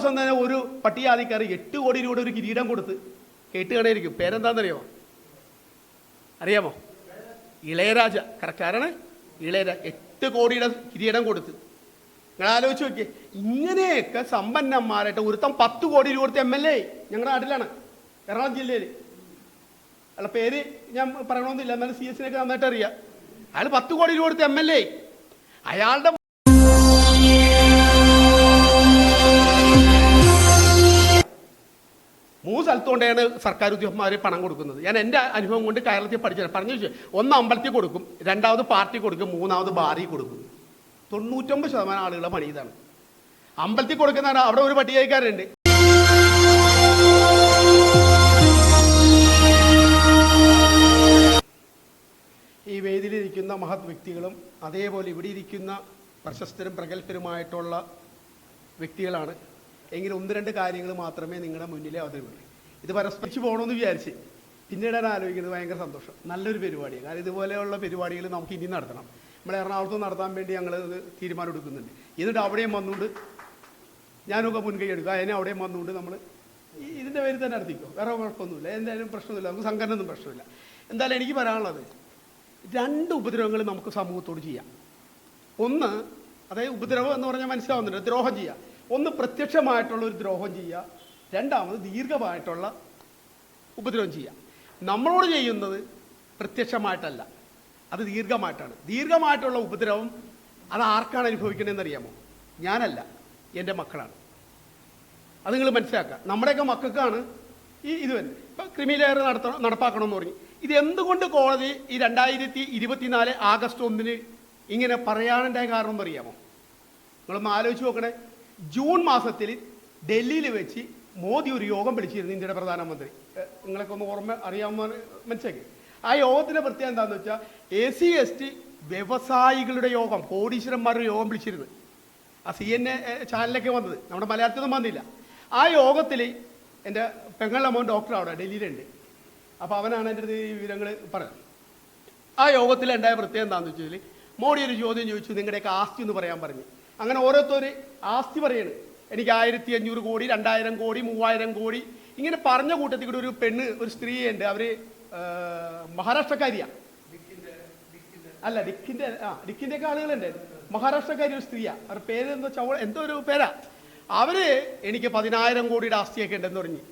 ദിവസം തന്നെ ഒരു പട്ടികജാതിക്കാർ എട്ട് കോടി രൂപയുടെ ഒരു കിരീടം കൊടുത്ത് കേട്ട് കടയിരിക്കും പേരെന്താണെന്നറിയാമോ അറിയാമോ? ഇളയരാജ. കറക്റ്റ് ആരാണ്? ഇളയരാജ എട്ട് കോടിയുടെ കിരീടം കൊടുത്ത്. നിങ്ങൾ ആലോചിച്ച് നോക്കിയേ. ഇങ്ങനെയൊക്കെ സമ്പന്നന്മാരായിട്ട് ഒരുത്തം പത്ത് കോടി രൂപ കൊടുത്ത് എം എൽ എ ഞങ്ങളുടെ നാട്ടിലാണ്. എറണാകുളം ജില്ലയിൽ അല്ല പേര് ഞാൻ പറയണമെന്നില്ല എന്നാലും സി എസിനൊക്കെ നന്നായിട്ട് അറിയാം അയാൾ പത്ത് കോടി രൂപ കൊടുത്ത് എം എൽ എ അയാളുടെ സ്ഥലത്തുകൊണ്ടാണ് സർക്കാർ ഉദ്യോഗസ്ഥന്മാരെ പണം കൊടുക്കുന്നത്. ഞാൻ എന്റെ അനുഭവം കൊണ്ട് കേരളത്തിൽ പഠിച്ചത് പറഞ്ഞു വെച്ചു ഒന്ന് അമ്പലത്തിൽ കൊടുക്കും രണ്ടാമത് പാർട്ടി കൊടുക്കും മൂന്നാമത് ബാറി കൊടുക്കും. തൊണ്ണൂറ്റൊമ്പത് ശതമാനം ആളുകളെ പണി ഇതാണ്. അമ്പലത്തിൽ കൊടുക്കുന്നതാണ് അവിടെ ഒരു പട്ടികക്കാരുണ്ട്. ഈ വേദിയിലിരിക്കുന്ന മഹത് വ്യക്തികളും അതേപോലെ ഇവിടെ ഇരിക്കുന്ന പ്രശസ്തരും പ്രഗത്ഭരുമായിട്ടുള്ള വ്യക്തികളാണ്. എങ്കിലും ഒന്ന് രണ്ട് കാര്യങ്ങൾ മാത്രമേ നിങ്ങളുടെ മുന്നിലേ അവതരിപ്പിക്കൂ. ഇത് പരസ്പരിച്ച് പോകണമെന്ന് വിചാരിച്ച്. പിന്നീടാണ് ആലോചിക്കുന്നത് ഭയങ്കര സന്തോഷം. നല്ലൊരു പരിപാടിയാണ്. കാരണം ഇതുപോലെയുള്ള പരിപാടികൾ നമുക്ക് ഇനി നടത്തണം. നമ്മൾ എറണാകുളത്ത് നടത്താൻ വേണ്ടി ഞങ്ങൾ തീരുമാനം എടുക്കുന്നുണ്ട്. എന്നിട്ട് അവിടെയും വന്നുകൊണ്ട് ഞാനൊക്കെ മുൻകൈ എടുക്കുക അതിനെ അവിടെയും വന്നുകൊണ്ട് നമ്മൾ ഇതിന്റെ പേരിൽ തന്നെ നടത്തിക്കോ. വേറെ കുഴപ്പമൊന്നുമില്ല. എന്തായാലും പ്രശ്നമില്ല നമുക്ക് സംഘടനയൊന്നും പ്രശ്നമില്ല. എന്തായാലും എനിക്ക് പറയാനുള്ളത് രണ്ട് ഉപദ്രവങ്ങൾ നമുക്ക് സമൂഹത്തോട് ചെയ്യാം. ഒന്ന് അതായത് ഉപദ്രവം എന്ന് പറഞ്ഞാൽ മനസ്സിലാവുന്നുണ്ട്. ദ്രോഹം ചെയ്യുക ഒന്ന് പ്രത്യക്ഷമായിട്ടുള്ള ഒരു ദ്രോഹം ചെയ്യുക രണ്ടാമത് ദീർഘമായിട്ടുള്ള ഉപദ്രവം ചെയ്യാം. നമ്മളോട് ചെയ്യുന്നത് പ്രത്യക്ഷമായിട്ടല്ല. അത് ദീർഘമായിട്ടാണ്. ദീർഘമായിട്ടുള്ള ഉപദ്രവം അത് ആർക്കാണ് അനുഭവിക്കണമെന്ന് അറിയാമോ ഞാനല്ല. എന്റെ മക്കളാണ്. അത് നിങ്ങൾ മനസ്സിലാക്കുക. നമ്മുടെയൊക്കെ മക്കൾക്കാണ് ഈ ഇത് വരുന്നത്. ഇപ്പം ക്രിമിലെയർ നടത്തണം നടപ്പാക്കണമെന്ന് പറഞ്ഞു. ഇത് എന്തുകൊണ്ട് കോടതി ഈ രണ്ടായിരത്തി ഇരുപത്തിനാല് ആഗസ്റ്റ് ഒന്നിന് ഇങ്ങനെ പറയാനുണ്ടായ കാരണം എന്ന് അറിയാമോ നിങ്ങളൊന്ന് ആലോചിച്ച് നോക്കണേ. ജൂൺ മാസത്തിൽ ഡൽഹിയിൽ വെച്ച് മോദി ഒരു യോഗം വിളിച്ചിരുന്നു ഇന്ത്യയുടെ പ്രധാനമന്ത്രി. നിങ്ങളൊക്കെ ഒന്ന് ഓർമ്മ അറിയാമോ മനസ്സിലാക്കി. ആ യോഗത്തിന്റെ പ്രത്യേകത എന്താണെന്ന് വെച്ചാൽ എ സി എസ് ടി വ്യവസായികളുടെ യോഗം കോടീശ്വരന്മാരുടെ യോഗം വിളിച്ചിരുന്നു. ആ സി എൻ എ ചാനലിലൊക്കെ വന്നത്. നമ്മുടെ മലയാളത്തിലൊന്നും വന്നില്ല. ആ യോഗത്തിൽ എന്റെ പെങ്ങളുടെ മോൻ ഡോക്ടർ അവിടെ ഡൽഹിയിലുണ്ട്. അപ്പോൾ അവനാണ് എന്റെ അടുത്ത് ഈ വിവരങ്ങൾ പറയുന്നത് ആ യോഗത്തിൽ ഉണ്ടായ പ്രത്യേകം എന്താണെന്ന് വെച്ചാൽ മോഡി ഒരു ചോദ്യം ചോദിച്ചു നിങ്ങളുടെയൊക്കെ ആസ്തി എന്ന് പറയാൻ പറഞ്ഞു. അങ്ങനെ ഓരോരുത്തർ ആസ്തി പറയണ്. എനിക്ക് ആയിരത്തി അഞ്ഞൂറ് കോടി രണ്ടായിരം കോടി മൂവായിരം കോടി. ഇങ്ങനെ പറഞ്ഞ കൂട്ടത്തിൽ കൂടി ഒരു പെണ്ണ് ഒരു സ്ത്രീയുണ്ട്. അവർ മഹാരാഷ്ട്രക്കാരിയാണ് അല്ല ഡിക്കിന്റെ ആ ഡിക്കിന്റെ ഒക്കെ ആളുകളുണ്ട്. മഹാരാഷ്ട്രക്കാരി ഒരു സ്ത്രീയാ. അവരുടെ പേര് എന്തോ ചവള എന്തോ ഒരു പേരാ. അവർ എനിക്ക് പതിനായിരം കോടിയുടെ ആസ്തിയൊക്കെ ഉണ്ടെന്ന് പറഞ്ഞു.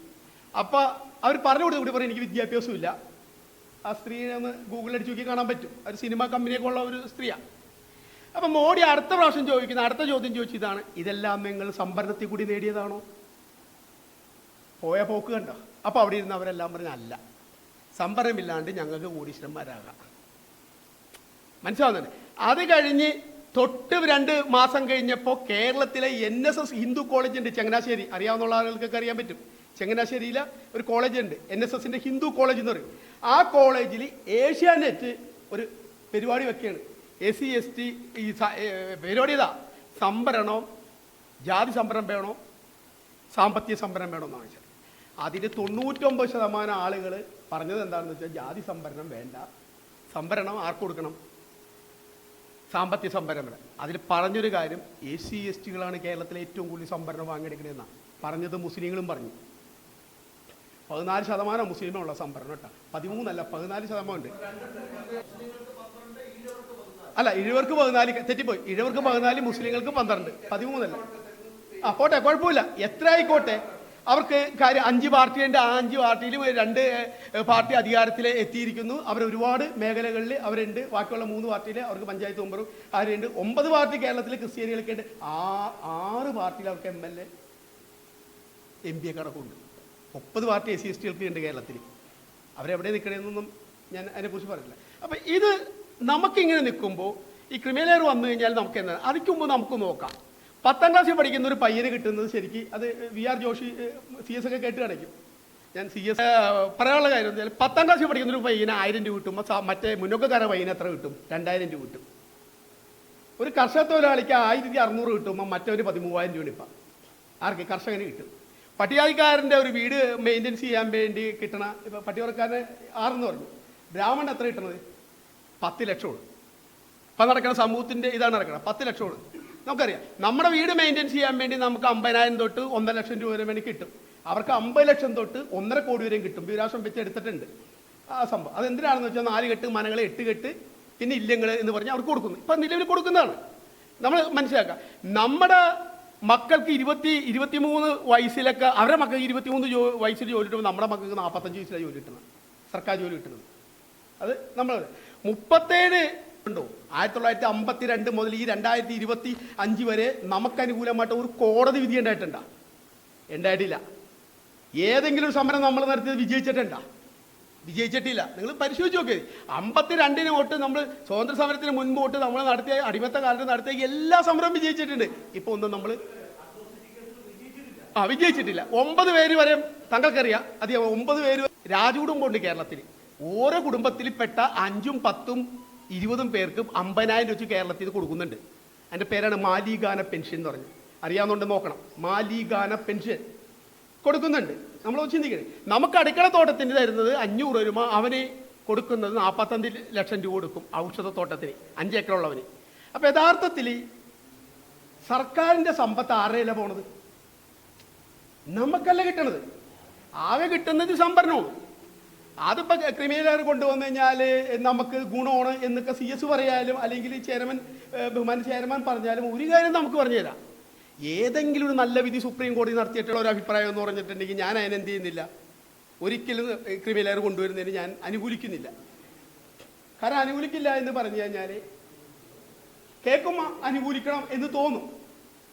അപ്പൊ അവർ പറഞ്ഞു കൊടുത്തു കൂടി പറഞ്ഞു എനിക്ക് വിദ്യാഭ്യാസമില്ല ഇല്ല ആ സ്ത്രീയെ ഒന്ന് ഗൂഗിളിൽ അടിച്ച് നോക്കി കാണാൻ പറ്റും. ഒരു സിനിമ കമ്പനിയൊക്കെ ഉള്ള ഒരു സ്ത്രീയാ. അപ്പൊ മോഡി അടുത്ത പ്രാവശ്യം ചോദിക്കുന്ന അടുത്ത ചോദ്യം ചോദിച്ചതാണ് ഇതെല്ലാം നിങ്ങൾ സംഭരണത്തിൽ കൂടി നേടിയതാണോ? പോയ പോക്ക് കണ്ടോ? അപ്പോൾ അവിടെ ഇരുന്ന് അവരെല്ലാം പറഞ്ഞ അല്ല സംഭരണമില്ലാണ്ട് ഞങ്ങൾക്ക് കോടീശ്വരന്മാരാകാം. മനസ്സിലാവുന്നുണ്ട്? അത് കഴിഞ്ഞ് തൊട്ട് രണ്ട് മാസം കഴിഞ്ഞപ്പോൾ കേരളത്തിലെ N S S Hindu college ഉണ്ട് ചങ്ങനാശ്ശേരി. അറിയാവുന്ന ആളുകൾക്കൊക്കെ അറിയാൻ പറ്റും. ചങ്ങനാശ്ശേരിയിലെ ഒരു കോളേജ് ഉണ്ട് എൻ എസ് എസിന്റെ ഹിന്ദു കോളേജ് എന്ന് പറയും. ആ കോളേജിൽ ഏഷ്യാനെറ്റ് ഒരു പരിപാടി വെക്കുകയാണ്. എസ് സി എസ് ടി ഈ പരിപാടി ഇതാ സംഭരണം ജാതി സംഭരണം വേണോ? സാമ്പത്തിക സംഭരണം വേണമെന്നാണ് വെച്ചത് അതിന് തൊണ്ണൂറ്റൊമ്പത് ശതമാനം ആളുകൾ പറഞ്ഞത് എന്താണെന്ന് വെച്ചാൽ ജാതി സംഭരണം വേണ്ട. സംഭരണം ആർക്ക് കൊടുക്കണം? സാമ്പത്തിക സംഭരണം അതിൽ പറഞ്ഞൊരു കാര്യം എ സി എസ് ടികളാണ് കേരളത്തിലെ ഏറ്റവും കൂടുതൽ സംഭരണം വാങ്ങിയെടുക്കണതെന്നാണ് പറഞ്ഞത് മുസ്ലിങ്ങളും പറഞ്ഞു. പതിനാല് ശതമാനം മുസ്ലിമുള്ള സംഭരണം കേട്ടോ. പതിമൂന്നല്ല പതിനാല് ശതമാനം ഉണ്ട്. അല്ല ഇഴവർക്ക് പതിനാല് തെറ്റിപ്പോയി. ഇഴവർക്ക് പതിനാല് മുസ്ലിങ്ങൾക്ക് പന്ത്രണ്ട്. പതിമൂന്നല്ല. ആ പോട്ടെ കുഴപ്പമില്ല. എത്ര ആയിക്കോട്ടെ? അവർക്ക് കാര്യം അഞ്ച് പാർട്ടിയുണ്ട് ആ അഞ്ച് പാർട്ടിയിലും രണ്ട് പാർട്ടി അധികാരത്തിൽ എത്തിയിരിക്കുന്നു. അവർ ഒരുപാട് മേഖലകളിൽ അവരുണ്ട്. ബാക്കിയുള്ള മൂന്ന് പാർട്ടിയിൽ അവർക്ക് പഞ്ചായത്ത് മെമ്പറും ആരുണ്ട് ഒമ്പത് പാർട്ടി കേരളത്തിൽ ക്രിസ്ത്യാനികളൊക്കെ ഉണ്ട്. ആ ആറ് പാർട്ടിയിൽ അവർക്ക് M L A M P ഒക്കെ അടക്കമുണ്ട് മുപ്പത് പാർട്ടി എസ് സി എസ് ടികൾക്ക് ഉണ്ട് കേരളത്തിൽ. അവരെവിടെ നിൽക്കണമെന്നൊന്നും ഞാൻ അതിനെക്കുറിച്ച് പറഞ്ഞില്ല അപ്പം ഇത് നമുക്കിങ്ങനെ നിൽക്കുമ്പോൾ ഈ ക്രിമിനൽ വന്നു കഴിഞ്ഞാൽ നമുക്ക് എന്താണ്? അതിക്ക് മുമ്പ് നമുക്ക് നോക്കാം. പത്താം ക്ലാസ്സിൽ പഠിക്കുന്ന ഒരു പയ്യന് കിട്ടുന്നത് ശരിക്ക് അത് V R Joshi C S ഒക്കെ കേട്ട് കാണിക്കും. ഞാൻ സി എസ് പറയാനുള്ള കാര്യം എന്താ പത്താം ക്ലാസ്സിൽ പഠിക്കുന്ന ഒരു പയ്യന് ആയിരം രൂപ കിട്ടുമ്പോൾ മറ്റേ മുന്നോക്കക്കാര പയ്യന് എത്ര കിട്ടും? രണ്ടായിരം രൂപ കിട്ടും. ഒരു കർഷക തൊഴിലാളിക്ക് ആയിരത്തി അറുന്നൂറ് കിട്ടുമ്പോൾ മറ്റൊരു പതിമൂവായിരം രൂപ ഇപ്പം ആർക്ക്? കർഷകന് കിട്ടും. പട്ടികാരിക്കാരന്റെ ഒരു വീട് മെയിന്റെനൻസ് ചെയ്യാൻ വേണ്ടി കിട്ടണ ഇപ്പം പട്ടികക്കാരന് ആറെന്ന് പറഞ്ഞു. ബ്രാഹ്മണൻ എത്ര കിട്ടണത്? പത്ത് ലക്ഷമാണ് ഇപ്പം നടക്കുന്ന സമൂഹത്തിന്റെ ഇതാണ് നടക്കുന്നത് പത്ത് ലക്ഷമാണ് നമുക്കറിയാം നമ്മുടെ വീട് മെയിന്റെയിൻ ചെയ്യാൻ വേണ്ടി നമുക്ക് അമ്പതിനായിരം തൊട്ട് ഒന്നര ലക്ഷം രൂപ വരെ വേണ്ടി കിട്ടും. അവർക്ക് അമ്പത് ലക്ഷം തൊട്ട് ഒന്നര കോടി വരെയും കിട്ടും. വിവരാശം വെച്ച് എടുത്തിട്ടുണ്ട്. ആ സംഭവം. അതെന്തിനാണെന്ന് വെച്ചാൽ നാല് കെട്ട് മനകൾ എട്ട് കെട്ട് പിന്നെ ഇല്ലങ്ങൾ എന്ന് പറഞ്ഞാൽ അവർക്ക് കൊടുക്കുന്നു. ഇപ്പം നിലവിൽ കൊടുക്കുന്നതാണ്. നമ്മൾ മനസ്സിലാക്കാം നമ്മുടെ മക്കൾക്ക് ഇരുപത്തി ഇരുപത്തിമൂന്ന് വയസ്സിലൊക്കെ അവരുടെ മക്കൾക്ക് ഇരുപത്തിമൂന്ന് ജോ വയസ്സിൽ ജോലി കിട്ടുമ്പോൾ നമ്മുടെ മക്കൾക്ക് നാൽപ്പത്തഞ്ച് വയസ്സിലാണ് ജോലി കിട്ടുന്നത്. സർക്കാർ ജോലി കിട്ടുന്നത്. അത് നമ്മൾ മുപ്പത്തേഴ് ഉണ്ടോ? ആയിരത്തി തൊള്ളായിരത്തി അമ്പത്തി രണ്ട് മുതൽ ഈ രണ്ടായിരത്തി ഇരുപത്തി അഞ്ച് വരെ നമുക്ക് അനുകൂലമായിട്ട് ഒരു കോടതി വിധി ഉണ്ടായിട്ടുണ്ടോ? ഉണ്ടായിട്ടില്ല. ഏതെങ്കിലും സമരം നമ്മൾ നടത്തിയത് വിജയിച്ചിട്ടുണ്ടോ? വിജയിച്ചിട്ടില്ല. നിങ്ങൾ പരിശോധിച്ച് നോക്കി. അമ്പത്തി രണ്ടിന് തൊട്ട് നമ്മൾ സ്വാതന്ത്ര്യ സമരത്തിന് മുൻപ് തൊട്ട് നമ്മൾ നടത്തിയ അടിമത്ത കാലത്ത് നടത്തിയ എല്ലാ സമരവും വിജയിച്ചിട്ടുണ്ട്. ഇപ്പൊ ഒന്നും നമ്മൾ ആ വിജയിച്ചിട്ടില്ല. ഒമ്പത് പേര് വരെ തങ്ങൾക്കറിയാം. അധികം ഒമ്പത് പേര് രാജകുടുംബമുണ്ട് കേരളത്തിൽ ഓരോ കുടുംബത്തിൽ പെട്ട അഞ്ചും പത്തും ഇരുപതും പേർക്കും അമ്പതിനായിരം രൂപ കേരളത്തിൽ കൊടുക്കുന്നുണ്ട്. അതിന്റെ പേരാണ് മാലികാന പെൻഷൻ എന്ന് പറഞ്ഞു. അറിയാവുന്നുണ്ട് നോക്കണം. മാലികാന പെൻഷൻ കൊടുക്കുന്നുണ്ട്. നമ്മൾ ചിന്തിക്കണേ. നമുക്ക് അടുക്കള തോട്ടത്തിന് തരുന്നത് അഞ്ഞൂറ് രൂപ അവന് കൊടുക്കുന്നത് നാൽപ്പത്തഞ്ച് ലക്ഷം രൂപ കൊടുക്കും ഔഷധ ഔഷധത്തോട്ടത്തിന് അഞ്ച് ഏക്കറുള്ളവന് അപ്പോൾ യഥാർത്ഥത്തിൽ സർക്കാരിന്റെ സമ്പത്ത് ആരുടെയല്ല പോണത്? നമുക്കല്ല കിട്ടണത്? ആകെ കിട്ടുന്നത് സംഭരണമാണ്. അതിപ്പോൾ ക്രിമിനലുകാർ കൊണ്ടുവന്നു കഴിഞ്ഞാൽ നമുക്ക് ഗുണമാണ് എന്നൊക്കെ സി എസ് പറയാലും അല്ലെങ്കിൽ ചെയർമാൻ ബഹുമാന ചെയർമാൻ പറഞ്ഞാലും ഒരു കാര്യം നമുക്ക് പറഞ്ഞു തരാം. ഏതെങ്കിലും ഒരു നല്ല വിധി സുപ്രീം കോടതി നടത്തിയിട്ടുള്ള ഒരു അഭിപ്രായം എന്ന് പറഞ്ഞിട്ടുണ്ടെങ്കിൽ ഞാൻ അതിന് എന്ത് ചെയ്യുന്നില്ല? ഒരിക്കലും ക്രിമിനലുകാർ കൊണ്ടുവരുന്നതിന് ഞാൻ അനുകൂലിക്കുന്നില്ല. കാരണം അനുകൂലിക്കില്ല എന്ന് പറഞ്ഞു കഴിഞ്ഞാൽ കേൾക്കുമ്പോൾ അനുകൂലിക്കണം എന്ന് തോന്നും.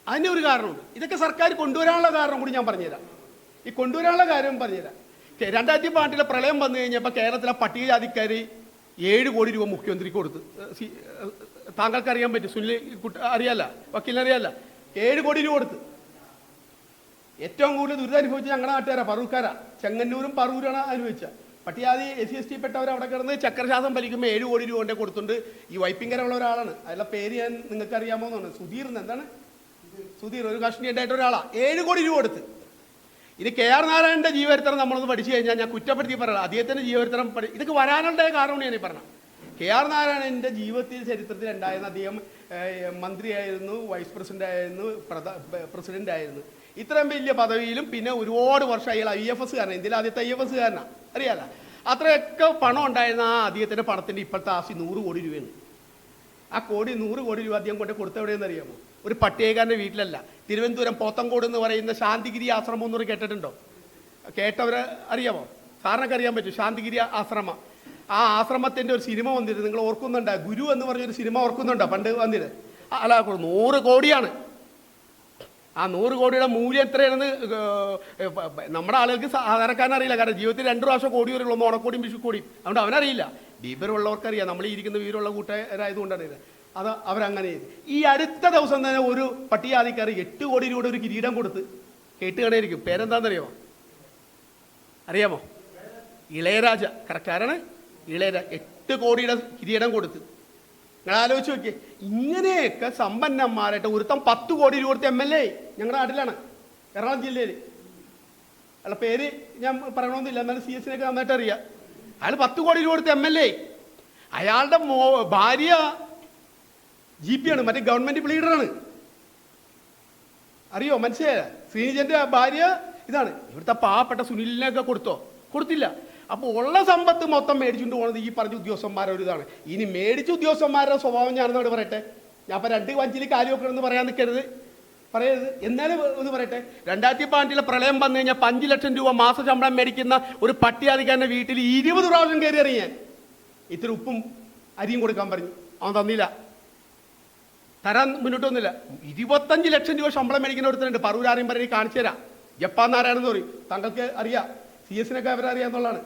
അതിന് ഒരു കാരണമുണ്ട്. ഇതൊക്കെ സർക്കാർ കൊണ്ടുവരാനുള്ള കാരണം കൂടി ഞാൻ പറഞ്ഞുതരാം. ഈ കൊണ്ടുവരാനുള്ള കാര്യം പറഞ്ഞുതരാം. രണ്ടായിരത്തി പതിനെട്ടിലെ പ്രളയം വന്നു കഴിഞ്ഞപ്പോൾ കേരളത്തിലെ പട്ടികജാതിക്കാർ ഏഴ് കോടി രൂപ മുഖ്യമന്ത്രിക്ക് കൊടുത്തു. സി- ഏഹ് താങ്കൾക്ക് അറിയാൻ പറ്റും. സുനിൽ കുട്ട അറിയാല്ല. വക്കീലിനറിയാല്ല. ഏഴ് കോടി രൂപ കൊടുത്ത്. ഏറ്റവും കൂടുതൽ ദുരിതം അനുഭവിച്ച ഞങ്ങളുടെ നാട്ടുകാരാ പറൂക്കാരാ ചെങ്ങന്നൂരും പറൂരാണ് അനുഭവിച്ച. പട്ടിയാതി എസ് സി എസ് ടി പെട്ടവർ അവിടെ കിടന്ന് ചക്രശാസം വലിക്കുമ്പോൾ ഏഴ് കോടി രൂപ കൊണ്ടേ കൊടുത്തുണ്ട് ഈ വൈപ്പിങ്കര ഉള്ള ഒരാളാണ്. അതിലെ പേര് ഞാൻ നിങ്ങൾക്ക് അറിയാമോ എന്നാണ് സുധീർ എന്താണ്? സുധീർ. ഒരു കഷ്ണി ഉണ്ടായിട്ട് ഒരാളാ ഏഴ് കോടി രൂപ കൊടുത്ത്. ഇനി കെ ആർ നാരായണന്റെ ജീവചരിത്രം നമ്മളൊന്ന് പഠിച്ചു കഴിഞ്ഞാൽ ഞാൻ കുറ്റപ്പെടുത്തി പറയാം അദ്ദേഹത്തിന്റെ ജീവചരിത്രം പഠി ഇതൊക്കെ വരാനുള്ള കാരണമാണ് ഞാൻ ഈ പറഞ്ഞത് കെ ആർ നാരായണന്റെ ജീവിതത്തിൽ ചരിത്രത്തിൽ ഉണ്ടായിരുന്ന അദ്ദേഹം മന്ത്രിയായിരുന്നു വൈസ് പ്രസിഡന്റ് ആയിരുന്നു പ്രസിഡന്റ് ആയിരുന്നു. ഇത്രയും വലിയ പദവിയിലും പിന്നെ ഒരുപാട് വർഷം അയാൾ ഐ എഫ് എസ് കാരണം ഇന്ത്യയിലെ ആദ്യത്തെ ഐ എഫ് എസ് കാരനാണ് അറിയാല? അത്രയൊക്കെ പണം ഉണ്ടായിരുന്ന ആ അദ്ദേഹത്തിന്റെ പണത്തിന്റെ ഇപ്പോഴത്തെ ആസ്തി നൂറ് കോടി രൂപയാണ്. ആ കോടി നൂറ് കോടി രൂപ അദ്ദേഹം കൊണ്ട് കൊടുത്തെവിടെയെന്ന് അറിയാമോ? ഒരു പട്ടികക്കാരന്റെ വീട്ടിലല്ല. തിരുവനന്തപുരം പോത്തങ്കോട് എന്ന് പറയുന്ന ശാന്തിഗിരി ആശ്രമം എന്നൊരു കേട്ടിട്ടുണ്ടോ? കേട്ടവർ അറിയാമോ? സാറിനൊക്കെ അറിയാൻ പറ്റും. ശാന്തിഗിരി ആശ്രമം. ആ ആശ്രമത്തിന്റെ ഒരു സിനിമ വന്നിരുന്നു. നിങ്ങൾ ഓർക്കുന്നുണ്ടോ? ഗുരു എന്ന് പറഞ്ഞൊരു സിനിമ ഓർക്കുന്നുണ്ടോ? പണ്ട് വന്നിരുന്നു. അല്ല നൂറ് കോടിയാണ്. ആ നൂറ് കോടിയുടെ മൂല്യം എത്രയാണെന്ന് നമ്മുടെ ആളുകൾക്ക് സാധാരണക്കാരൻ അറിയില്ല. കാരണം ജീവിതത്തിൽ രണ്ട് പ്രാവശ്യം കോടി വരുള്ളൂ. ഓണക്കോടിയും വിഷുക്കോടിയും. അതുകൊണ്ട് അവനറിയില്ല. വിവരമുള്ളവർക്കറിയാം നമ്മൾ ഇരിക്കുന്ന വിവരമുള്ള കൂട്ടുകാരായതുകൊണ്ടാണ് അത് അവരങ്ങനെ ചെയ്തു. ഈ അടുത്ത ദിവസം തന്നെ ഒരു പട്ടിയാദിക്കാർ എട്ട് കോടി രൂപയുടെ ഒരു കിരീടം കൊടുത്ത് കേട്ടുകണായിരിക്കും പേരെന്താണെന്നറിയാമോ അറിയാമോ? ഇളയരാജ. കറക്റ്റ് ഇളയരാജ എട്ട് കോടിയുടെ കിരീടം കൊടുത്ത്. നിങ്ങൾ ആലോചിച്ച് നോക്കിയേ. ഇങ്ങനെയൊക്കെ സമ്പന്നന്മാരായിട്ട് ഒരുത്തം പത്ത് കോടി രൂപ കൊടുത്ത് എം എൽ എ. ഞങ്ങളുടെ നാട്ടിലാണ്. എറണാകുളം ജില്ലയിൽ അയാളുടെ പേര് ഞാൻ പറയണമെന്നില്ല എന്നാലും സി എസിനൊക്കെ നന്നായിട്ട് അറിയാം അയാൾ പത്ത് കോടി രൂപ കൊടുത്ത് എം എൽ എ. അയാളുടെ മോ ഭാര്യ ജി പി ആണ് മറ്റേ ഗവൺമെന്റ് ലീഡറാണ് അറിയോ? മനസ്സിലായ ശ്രീനിജന്റെ ഭാര്യ ഇതാണ്. ഇവിടുത്തെ പാവപ്പെട്ട സുനിലിനൊക്കെ കൊടുത്തോ? കൊടുത്തില്ല. അപ്പോൾ ഉള്ള സമ്പത്ത് മൊത്തം മേടിച്ചുകൊണ്ട് പോകുന്നത് ഈ പറഞ്ഞ ഉദ്യോഗസ്ഥന്മാരെ ഒരു ഇതാണ്. ഇനി മേടിച്ച ഉദ്യോഗസ്ഥന്മാരുടെ സ്വഭാവം ഞാനെന്നോട് പറയട്ടെ? ഞാൻ ഇപ്പം രണ്ട് വഞ്ചിൽ കാലി വെക്കണമെന്ന് പറയാൻ നിൽക്കരുത് പറയരുത്. എന്നാലും ഒന്ന് പറയട്ടെ? രണ്ടായിരത്തി പതിനെട്ടിലെ പ്രളയം വന്നു കഴിഞ്ഞാൽ അഞ്ച് ലക്ഷം രൂപ മാസ ശമ്പളം മേടിക്കുന്ന ഒരു പട്ടികാധികാരന്റെ വീട്ടിൽ ഇരുപത് പ്രാവശ്യം കയറി ഇറങ്ങിയാൻ ഇത്തിരി ഉപ്പും അരിയും കൊടുക്കാൻ പറഞ്ഞു. അവൻ തന്നില്ല. തരാൻ മുന്നോട്ട് വന്നില്ല ഇരുപത്തഞ്ച് ലക്ഷം രൂപ ശമ്പളം മേടിക്കുന്ന ഒരുത്തനുണ്ട്. പറൂരാരെയും പറഞ്ഞ് കാണിച്ചു തരാം. ജപ്പാൻ നാരായണെന്ന് പറയും. താങ്കൾക്ക് അറിയാം. സി എസിനൊക്കെ അവരറിയാന്നുള്ളതാണ്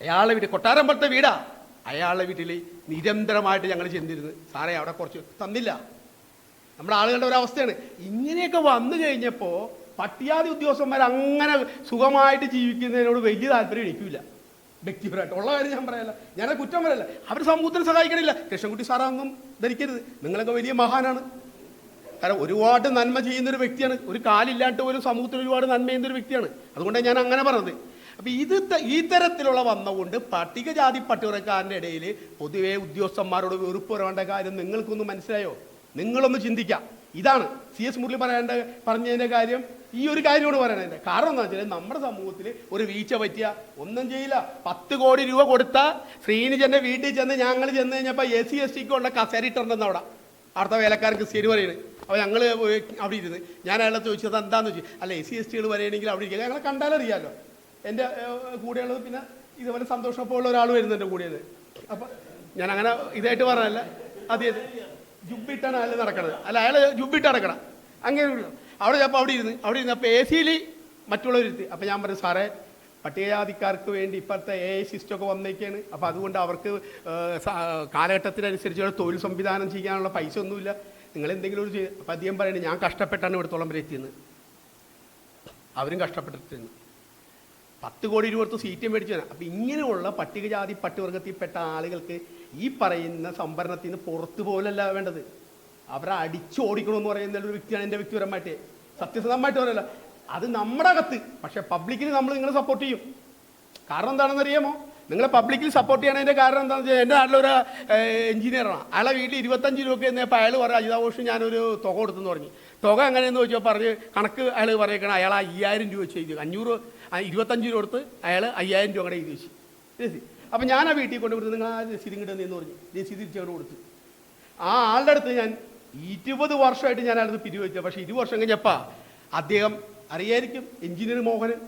അയാളുടെ വീട്ടിൽ കൊട്ടാരം പോലത്തെ വീടാ. അയാളുടെ വീട്ടിൽ നിരന്തരമായിട്ട് ഞങ്ങൾ ചെന്നിരുന്നു. സാറേ അവിടെ കുറച്ച് തന്നില്ല. നമ്മുടെ ആളുകളുടെ ഒരു അവസ്ഥയാണ്. ഇങ്ങനെയൊക്കെ വന്നു കഴിഞ്ഞപ്പോൾ പട്ടിയാതി ഉദ്യോഗസ്ഥന്മാർ അങ്ങനെ സുഖമായിട്ട് ജീവിക്കുന്നതിനോട് വലിയ താല്പര്യം എനിക്കില്ല. വ്യക്തിപരമായിട്ട് ഉള്ള കാര്യം ഞാൻ പറയല്ല. ഞാനത് കുറ്റം പറയല്ല. അവർ സമൂഹത്തിന് സഹായിക്കണില്ല. കൃഷ്ണൻകുട്ടി സാറാണെന്നും ധരിക്കരുത്. നിങ്ങളൊക്കെ വലിയ മഹാനാണ്. കാരണം ഒരുപാട് നന്മ ചെയ്യുന്ന ഒരു വ്യക്തിയാണ്. ഒരു കാലില്ലാണ്ട് പോലും സമൂഹത്തിൽ ഒരുപാട് നന്മ ചെയ്യുന്ന ഒരു വ്യക്തിയാണ്. അതുകൊണ്ടാണ് ഞാൻ അങ്ങനെ പറഞ്ഞത്. അപ്പൊ ഇത് ഈ തരത്തിലുള്ള വന്നുകൊണ്ട് പട്ടികജാതി പട്ടികക്കാരന്റെ ഇടയിൽ പൊതുവേ ഉദ്യോഗസ്ഥന്മാരോട് വെറുപ്പ് വരേണ്ട കാര്യം നിങ്ങൾക്കൊന്ന് മനസ്സിലായോ? നിങ്ങളൊന്ന് ചിന്തിക്കാം. ഇതാണ് സി എസ് മുരളി പറയേണ്ട പറഞ്ഞതിന്റെ കാര്യം. ഈ ഒരു കാര്യമാണ് പറയണത് കാരണം എന്താ വെച്ചാൽ നമ്മുടെ സമൂഹത്തിൽ ഒരു വീഴ്ച പറ്റിയ ഒന്നും ചെയ്യില്ല. പത്ത് കോടി രൂപ കൊടുത്ത ശ്രീനിജന്റെ വീട്ടിൽ ചെന്ന് ഞങ്ങൾ ചെന്ന് കഴിഞ്ഞപ്പോൾ എസ് സി എസ് ടിക്ക് ഉള്ള കസേര ഇട്ടുണ്ടെന്ന് അവിടെ. അവിടുത്തെ വേലക്കാർക്ക് ശരി പറയുന്നത് അപ്പോൾ ഞങ്ങൾ അവിടെ ഇരുന്ന് ഞാൻ അയാളെ ചോദിച്ചത് എന്താണെന്ന് വെച്ചു അല്ല എസ് സി എസ് ടികൾ വരികയാണെങ്കിൽ അവിടെ ഇരിക്കുക. ഞങ്ങളെ കണ്ടാലറിയാമല്ലോ എന്റെ കൂടെയുള്ളത് പിന്നെ ഇതുപോലെ ഉള്ള ഒരാൾ വരുന്നുണ്ട് കൂടിയത് അപ്പം ഞാൻ അങ്ങനെ ഇതായിട്ട് പറഞ്ഞല്ല അതെ ജുബിട്ടാണ് അയാൾ നടക്കണത്. അല്ല അയാൾ ജുബിട്ട് നടക്കണം. അങ്ങനെ. അവിടെ ചിലപ്പോൾ അവിടെ ഇരുന്ന് അവിടെ ഇരുന്ന് അപ്പോൾ എ സിയിൽ മറ്റുള്ളവരിരുത്തി. അപ്പോൾ ഞാൻ പറഞ്ഞു സാറേ പട്ടികജാതിക്കാർക്ക് വേണ്ടി ഇപ്പോഴത്തെ എ ഐ സിസ്റ്റമൊക്കെ വന്നേക്കാണ്. അപ്പോൾ അതുകൊണ്ട് അവർക്ക് കാലഘട്ടത്തിനനുസരിച്ചുള്ള തൊഴിൽ സംവിധാനം ചെയ്യാനുള്ള പൈസ ഒന്നുമില്ല. നിങ്ങൾ എന്തെങ്കിലും ഒരു ചെയ്ത് അപ്പം അധികം പറയണേ ഞാൻ കഷ്ടപ്പെട്ടാണ് ഇവിടത്തോളം വരെ എത്തിയെന്ന്. അവരും കഷ്ടപ്പെട്ടിട്ടുണ്ട്. പത്ത് കോടി രൂപ സീറ്റ് മേടിച്ചു തരാം. അപ്പം ഇങ്ങനെയുള്ള പട്ടികജാതി പട്ടികവർഗത്തിൽപ്പെട്ട ആളുകൾക്ക് ഈ പറയുന്ന സംഭരണത്തിൽ നിന്ന് പുറത്തു പോലല്ല വേണ്ടത്. അവരെ അടിച്ചു ഓടിക്കണമെന്ന് പറയുന്ന ഒരു വ്യക്തിയാണ് എന്റെ വ്യക്തിപരമായിട്ട്. സത്യസന്ധമായിട്ട് പറയല്ല. അത് നമ്മുടെ അകത്ത്. പക്ഷെ പബ്ലിക്കിന് നമ്മൾ നിങ്ങളെ സപ്പോർട്ട് ചെയ്യും. കാരണം എന്താണെന്ന് അറിയാമോ നിങ്ങളെ പബ്ലിക്കിൽ സപ്പോർട്ട് ചെയ്യണതിന്റെ കാരണം എന്താണെന്ന് വെച്ചാൽ എന്റെ നാട്ടിലൊരു എഞ്ചിനീയറാണ് അയാളെ വീട്ടിൽ ഇരുപത്തഞ്ച് രൂപയ്ക്ക് എന്നപ്പോൾ അയാൾ പറയാം അജിതാഘോഷം ഞാനൊരു തുക കൊടുത്തെന്ന് പറഞ്ഞു. തുക എങ്ങനെയെന്ന് ചോദിച്ചാൽ പറഞ്ഞ് കണക്ക് അയാൾ പറയണം അയാൾ അയ്യായിരം രൂപ വെച്ച് എഴുതി. അഞ്ഞൂറ് ഇരുപത്തഞ്ച് രൂപ കൊടുത്ത് അയാൾ അയ്യായിരം രൂപ കൂടെ എഴുതി വെച്ച്. അപ്പം ഞാൻ ആ വീട്ടിൽ കൊണ്ട് കൊടുത്ത് നിങ്ങൾ ആ രസീത് ഇങ്ങോട്ട് എന്ന് പറഞ്ഞു. രസീത് തിരിച്ചങ്ങോട്ട് കൊടുത്തു. ആ ആളുടെ അടുത്ത് ഞാൻ ഇരുപത് വർഷമായിട്ട് ഞാൻ അടുത്ത് പിരിവ് പക്ഷേ ഇരുപത് വർഷം കഴിഞ്ഞപ്പാ അദ്ദേഹം അറിയായിരിക്കും എഞ്ചിനീയർ മോഹനൻ.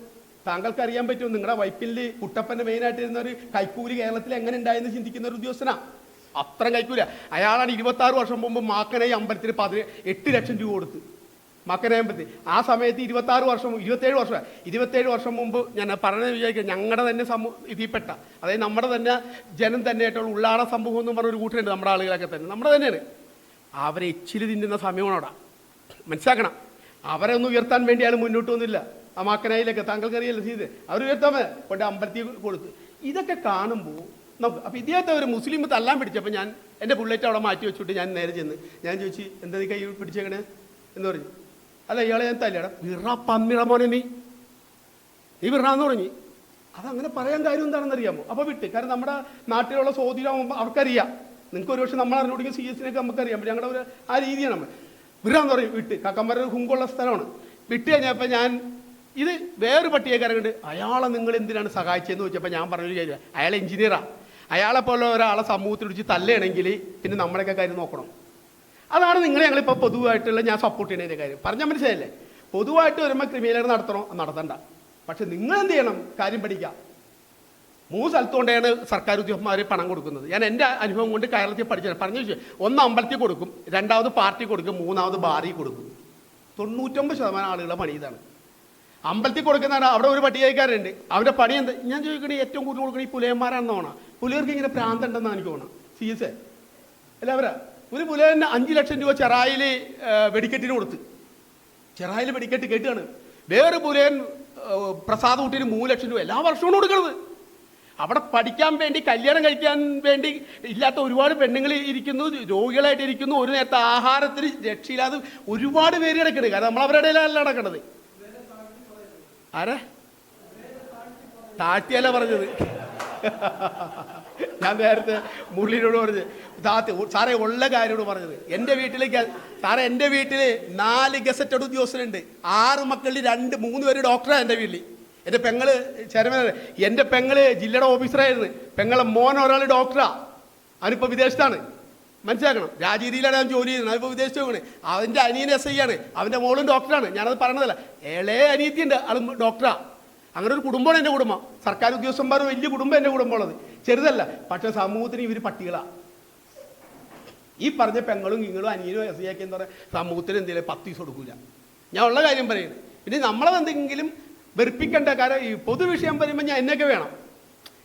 താങ്കൾക്ക് അറിയാൻ പറ്റും നിങ്ങളുടെ വൈപ്പിൽ കുട്ടപ്പന്റെ മെയിനായിട്ട് ഇരുന്ന ഒരു കൈക്കൂലി കേരളത്തിൽ എങ്ങനെ ഉണ്ടായെന്ന് ചിന്തിക്കുന്ന ഒരു ഉദ്യോഗസ്ഥനാ. അത്ര കൈക്കൂല അയാളാണ് ഇരുപത്താറ് വർഷം മുമ്പ് മാക്കനായി അമ്പലത്തിന് പതിനെ എട്ട് ലക്ഷം രൂപ കൊടുത്ത്. മാക്കനൈ അമ്പലത്തിൽ ആ സമയത്ത് ഇരുപത്തി ആറ് വർഷം ഇരുപത്തേഴ് വർഷം ഇരുപത്തേഴ് വർഷം മുമ്പ് ഞാൻ പറഞ്ഞത് വിചാരിക്കുക ഞങ്ങളുടെ തന്നെ സമൂഹ ഇതിൽപ്പെട്ട അതായത് നമ്മുടെ തന്നെ ജനം തന്നെയായിട്ടുള്ള ഉള്ളാള സമൂഹം എന്ന് പറഞ്ഞൊരു കൂട്ടുണ്ട് നമ്മുടെ ആളുകളൊക്കെ തന്നെ. നമ്മുടെ തന്നെയാണ്. അവരെ ഇച്ചിരി തിന്നുന്ന സമയമാണ് അവിടെ. മനസ്സിലാക്കണം. അവരെ ഒന്ന് ഉയർത്താൻ വേണ്ടി അയാൾ മുന്നോട്ട് വന്നില്ല. ആ മാക്കനായിലൊക്കെ താങ്കൾക്ക് അറിയില്ല ചെയ്ത് അവർ ഉയർത്താൻ മതി. കൊണ്ട് അമ്പലത്തിൽ കൊടുത്ത്. ഇതൊക്കെ കാണുമ്പോൾ നമുക്ക് അപ്പോൾ ഇദ്ദേഹത്തെ ഒരു മുസ്ലിം തല്ലാൻ പിടിച്ചപ്പോൾ ഞാൻ എന്റെ ബുള്ളറ്റ് അവിടെ മാറ്റി വെച്ചിട്ട് ഞാൻ നേരെ ചെന്ന്. ഞാൻ ചോദിച്ചു എന്താ നീ കൈ പിടിച്ചേക്കണേ? എന്ന് പറഞ്ഞു. അല്ല ഇയാളെ ഞാൻ തല്ലിയടാ. വിറ പന്നിട മോനെ നീ. നീ വിറാന്ന് തുടങ്ങി അതങ്ങനെ പറയാൻ കാര്യം എന്താണെന്ന് അറിയാമോ അപ്പോൾ വിട്ട്. കാരണം നമ്മുടെ നാട്ടിലുള്ള സ്വാധീനമാകുമ്പോൾ അവർക്കറിയാം. നിങ്ങൾക്ക് ഒരു ഒരുപക്ഷെ നമ്മൾ അറിഞ്ഞുകൊടുക്കുന്ന സി എസിനൊക്കെ നമുക്കറിയാം. പക്ഷേ ഞങ്ങളുടെ ഒരു ആ രീതിയാണ് നമ്മൾ വിറാന്ന് പറയും വിട്ട്. കക്കമ്പര ഒരു ഹുങ്കുള്ള സ്ഥലമാണ്. വിട്ട് കഴിഞ്ഞപ്പോൾ ഞാൻ ഇത് വേറൊരു വേറെ പട്ടികക്കാരുണ്ട് അയാളെ നിങ്ങൾ എന്തിനാണ് സഹായിച്ചതെന്ന് ചോദിച്ചപ്പോൾ ഞാൻ പറഞ്ഞൊരു കാര്യം. അയാൾ എഞ്ചിനീയറാണ് അയാളെ പോലെ ഒരാളെ സമൂഹത്തിൽ വിളിച്ച് തല്ലയാണെങ്കിൽ പിന്നെ നമ്മളൊക്കെ കാര്യം നോക്കണം. അതാണ് നിങ്ങളെ ഞങ്ങളിപ്പോൾ പൊതുവായിട്ടുള്ള ഞാൻ സപ്പോർട്ട് ചെയ്യുന്നതിന്റെ കാര്യം. പറഞ്ഞാൽ മനസ്സിലായില്ലേ? പൊതുവായിട്ട് വരുമ്പോൾ ക്രിമിനൽ നടത്തണോ? നടത്തണ്ട. പക്ഷെ നിങ്ങൾ എന്ത് ചെയ്യണം? കാര്യം പഠിക്കാം. മൂന്ന് സ്ഥലത്തുകൊണ്ടാണ് സർക്കാർ ഉദ്യോഗന്മാർ പണം കൊടുക്കുന്നത്. ഞാൻ എന്റെ അനുഭവം കൊണ്ട് കേരളത്തിൽ പഠിച്ചത്. പറഞ്ഞു വെച്ചാൽ ഒന്ന് അമ്പലത്തിൽ കൊടുക്കും രണ്ടാമത് പാർട്ടി കൊടുക്കും മൂന്നാമത് ബാറി കൊടുക്കും. തൊണ്ണൂറ്റൊമ്പത് ശതമാനം ആളുകളെ പണി ഇതാണ്. അമ്പലത്തിൽ കൊടുക്കുന്നതാണ്. അവിടെ ഒരു പട്ടികക്കാരുണ്ട്. അവരുടെ പണി എന്ത്? ഞാൻ ചോദിക്കണേ ഏറ്റവും കൂടുതൽ കൊടുക്കണേ ഈ പുലയന്മാരാണെന്ന് തോന്നാം പുലിയർക്ക് ഇങ്ങനെ ഭ്രാന്തുണ്ടെന്നാണ് എനിക്ക് തോന്നണം. സി എസ് എല്ലാവരാ? ഒരു പുലയന് അഞ്ച് ലക്ഷം രൂപ ചെറായിൽ വെടിക്കെട്ടിന് കൊടുത്ത്. ചെറായിൽ വെടിക്കെട്ട് കേട്ടാണ്. വേറെ പുലയൻ ഏഹ്, പ്രസാദ് കുട്ടിന് മൂന്ന് ലക്ഷം രൂപ എല്ലാ വർഷവും കൊടുക്കണത്. അവിടെ പഠിക്കാൻ വേണ്ടി കല്യാണം കഴിക്കാൻ വേണ്ടി ഇല്ലാത്ത ഒരുപാട് പെണ്ണുങ്ങൾ ഇരിക്കുന്നു രോഗികളായിട്ട് ഇരിക്കുന്നു. ഒരു നേരത്തെ ആഹാരത്തിന് രക്ഷയില്ലാതെ ഒരുപാട് പേര് കിടക്കുന്നത് കാരണം നമ്മൾ അവരുടെ ഇടയിലല്ല നടക്കണത്. ആരാ? താഴ്ത്തിയല്ല പറഞ്ഞത്. ഞാൻ നേരത്തെ മുള്ളിനോട് പറഞ്ഞത് താത്തി സാറേ ഉള്ള കാര്യോട് പറഞ്ഞത്. എന്റെ വീട്ടിലേക്ക് സാറേ എന്റെ വീട്ടിൽ നാല് ഗസറ്റഡ് ഉദ്യോഗസ്ഥരുണ്ട്. ആറ് മക്കളിൽ രണ്ട് മൂന്ന് പേര് ഡോക്ടറാണ് എന്റെ വീട്ടിൽ എന്റെ പെങ്ങൾ ചേരമേ എന്റെ പെങ്ങൾ ജില്ലയുടെ ഓഫീസറായിരുന്നു പെങ്ങളെ മോൻ ഒരാൾ ഡോക്ടറാ അവനിപ്പോൾ വിദേശത്താണ്. മനസ്സിലാക്കണം? രാജീതിയിലാണ് ഞാൻ ജോലി ചെയ്യുന്നത്. അതിപ്പോൾ വിദേശത്ത് പോകണേ അവന്റെ അനിയൻ എസ് ഐ ആണ്. അവന്റെ മോളും ഡോക്ടറാണ് ഞാനത് പറഞ്ഞതല്ല. ഇളയ അനിയത്തിയുണ്ട്. ആളും ഡോക്ടറാണ് അങ്ങനെ ഒരു കുടുംബമാണ് എന്റെ കുടുംബം. സർക്കാർ ഉദ്യോഗസ്ഥന്മാർ വലിയ കുടുംബം എന്റെ കുടുംബമുള്ളത് ചെറുതല്ല പക്ഷെ സമൂഹത്തിന് ഇവർ പട്ടികളാ. ഈ പറഞ്ഞ പെങ്ങളും ഇങ്ങളും അനിയനും എസ് ഐ എന്താ പറയുക സമൂഹത്തിന് എന്തെങ്കിലും പത്ത് ദിവസം കൊടുക്കൂല. ഞാൻ ഉള്ള കാര്യം പറയുന്നത് പിന്നെ നമ്മളെ എന്തെങ്കിലും വെറുപ്പിക്കേണ്ട കാരണം ഈ പൊതുവിഷയം പറയുമ്പോൾ ഞാൻ എന്നൊക്കെ വേണം.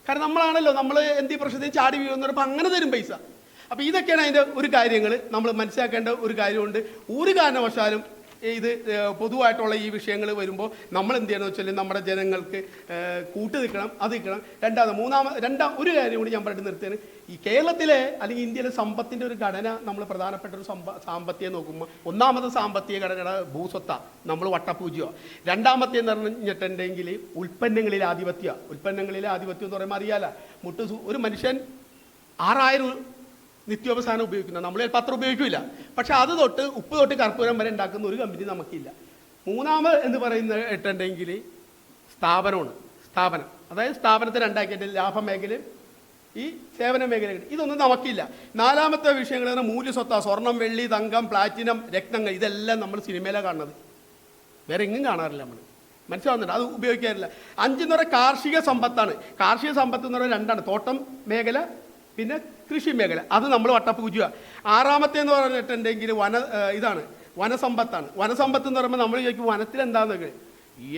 കാരണം നമ്മളാണല്ലോ നമ്മൾ എന്ത് പ്രശ്നത്തിൽ ചാടി വീഴുന്ന പറയുമ്പോൾ അങ്ങനെ തരും പൈസ. അപ്പോൾ ഇതൊക്കെയാണ് അതിന്റെ ഒരു കാര്യങ്ങൾ നമ്മൾ മനസ്സിലാക്കേണ്ട ഒരു കാര്യമുണ്ട്. ഒരു കാരണവശാലും ഇത് പൊതുവായിട്ടുള്ള ഈ വിഷയങ്ങൾ വരുമ്പോൾ നമ്മൾ എന്ത് ചെയ്യണമെന്ന് വെച്ചാൽ നമ്മുടെ ജനങ്ങൾക്ക് കൂട്ടു നിൽക്കണം അത് നിൽക്കണം. രണ്ടാമത് മൂന്നാമത് രണ്ടാം ഒരു കാര്യം കൂടി ഞാൻ പറഞ്ഞിട്ട് നിർത്തുകയാണ് ഈ കേരളത്തിലെ അല്ലെങ്കിൽ ഇന്ത്യയിലെ സമ്പത്തിന്റെ ഒരു ഘടന നമ്മൾ പ്രധാനപ്പെട്ട ഒരു സമ്പ സാമ്പത്തികം നോക്കുമ്പോൾ ഒന്നാമത് സാമ്പത്തിക ഘടന ഭൂസ്വത്ത നമ്മൾ വട്ടപൂജ്യോ. രണ്ടാമത്തെ എന്ന് പറഞ്ഞിട്ടുണ്ടെങ്കിൽ ഉൽപ്പന്നങ്ങളിലെ ആധിപത്യ. ഉൽപ്പന്നങ്ങളിലെ ആധിപത്യം എന്ന് പറയുമ്പോൾ അറിയാലോ? മുട്ട് ഒരു മനുഷ്യൻ ആറായിരം നിത്യോപസാനം ഉപയോഗിക്കുന്നത് നമ്മൾ അത്ര ഉപയോഗിക്കില്ല പക്ഷെ അത് തൊട്ട് ഉപ്പ് തൊട്ട് കർപ്പൂരം വരെ ഉണ്ടാക്കുന്ന ഒരു കമ്പനി നമുക്കില്ല. മൂന്നാമത് എന്ന് പറയുന്ന ഇട്ടുണ്ടെങ്കിൽ സ്ഥാപനമാണ്. സ്ഥാപനം. അതായത് സ്ഥാപനത്തെ രണ്ടാക്കിയിട്ട് ലാഭ മേഖലയും ഈ സേവന മേഖല ഇതൊന്നും നമുക്കില്ല. നാലാമത്തെ വിഷയങ്ങൾ പറഞ്ഞാൽ മൂല്യസ്വത്ത സ്വർണം വെള്ളി തങ്കം പ്ലാറ്റിനം രത്നങ്ങൾ. ഇതെല്ലാം നമ്മൾ സിനിമയിലാണ് കാണുന്നത്. വേറെ എങ്ങും കാണാറില്ല നമ്മൾ മനസ്സിലാവുന്നുണ്ട്? അത് ഉപയോഗിക്കാറില്ല. അഞ്ചെന്ന് പറയുന്നത് കാർഷിക സമ്പത്താണ്. കാർഷിക സമ്പത്ത് എന്ന് പറയുന്നത് രണ്ടാണ്. തോട്ടം മേഖല പിന്നെ കൃഷി മേഖല അത് നമ്മൾ വട്ടപ്പൂജുക ആറാമത്തെ എന്ന് പറഞ്ഞിട്ടുണ്ടെങ്കിൽ വന ഇതാണ്. വനസമ്പത്താണ്. വനസമ്പത്ത് എന്ന് പറയുമ്പോൾ നമ്മൾ ചോദിക്കും വനത്തിൽ എന്താണെന്നൊക്കെ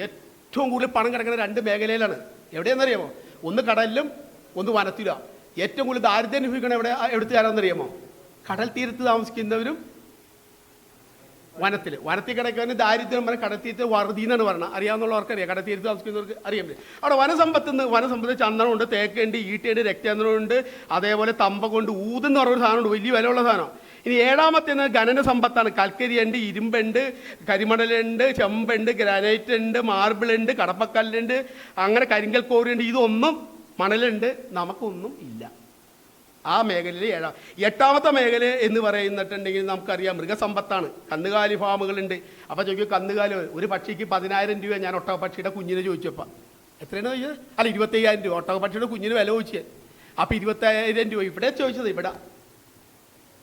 ഏറ്റവും കൂടുതൽ പണം കിടക്കുന്ന രണ്ട് മേഖലയിലാണ്. എവിടെയെന്നറിയാമോ? ഒന്ന് കടലിലും ഒന്ന് വനത്തിലാണ് ഏറ്റവും കൂടുതൽ ദാരിദ്ര്യം അനുഭവിക്കണം എവിടെ എവിടുത്തുകാരാണെന്നറിയാമോ കടൽ തീരത്ത് താമസിക്കുന്നവരും വനത്തിൽ വനത്തിൽ കിടക്കുന്ന ദാരിദ്ര്യം പറഞ്ഞാൽ കടത്തീരത്ത് വറുതി എന്നാണ് പറഞ്ഞത്. അറിയാവുന്നവർക്ക് അറിയാം. കടത്തീരത്ത് താമസിക്കുന്നവർക്ക് അറിയാം. അവിടെ വനസമ്പത്ത് വനസമ്പത്ത് ചന്ദനമുണ്ട് തേക്കുണ്ട് ഈട്ടയുണ്ട് രക്തചന്ദ്രനുണ്ട് അതേപോലെ തമ്പ കൊണ്ട് ഊതെന്ന് പറഞ്ഞൊരു സാധനമുണ്ട്. വലിയ വിലയുള്ള സാധനം. ഇനി ഏഴാമത്തെ ഖനന സമ്പത്താണ്. കൽക്കരിയുണ്ട് ഇരുമ്പുണ്ട് കരിമണലുണ്ട് ചെമ്പുണ്ട് ഗ്രാനൈറ്റ് ഉണ്ട് മാർബിൾ ഉണ്ട് കടപ്പക്കല്ലുണ്ട്. അങ്ങനെ കരിങ്കൽ കോറിയുണ്ട് ഇതൊന്നും മണലുണ്ട്. നമുക്കൊന്നും ഇല്ല. ആ മേഖലയിൽ ഏഴാം എട്ടാമത്തെ മേഖല എന്ന് പറയുന്നിട്ടുണ്ടെങ്കിൽ നമുക്കറിയാം മൃഗസമ്പത്താണ്. കന്നുകാലി ഫാമുകളുണ്ട്. അപ്പോൾ ചോദിക്കും കന്നുകാലി ഒരു പക്ഷിക്ക് പതിനായിരം രൂപ ഞാൻ ഒട്ടക പക്ഷിയുടെ കുഞ്ഞിനെ ചോദിച്ചപ്പോൾ എത്രയാണ് ചോദിച്ചത്? അല്ല ഇരുപത്തയ്യായിരം രൂപ. ഒട്ടക പക്ഷിയുടെ കുഞ്ഞിന് വില ചോദിച്ചത് അപ്പോൾ ഇരുപത്തയ്യായിരം രൂപ ഇവിടെ ചോദിച്ചത് ഇവിടെ.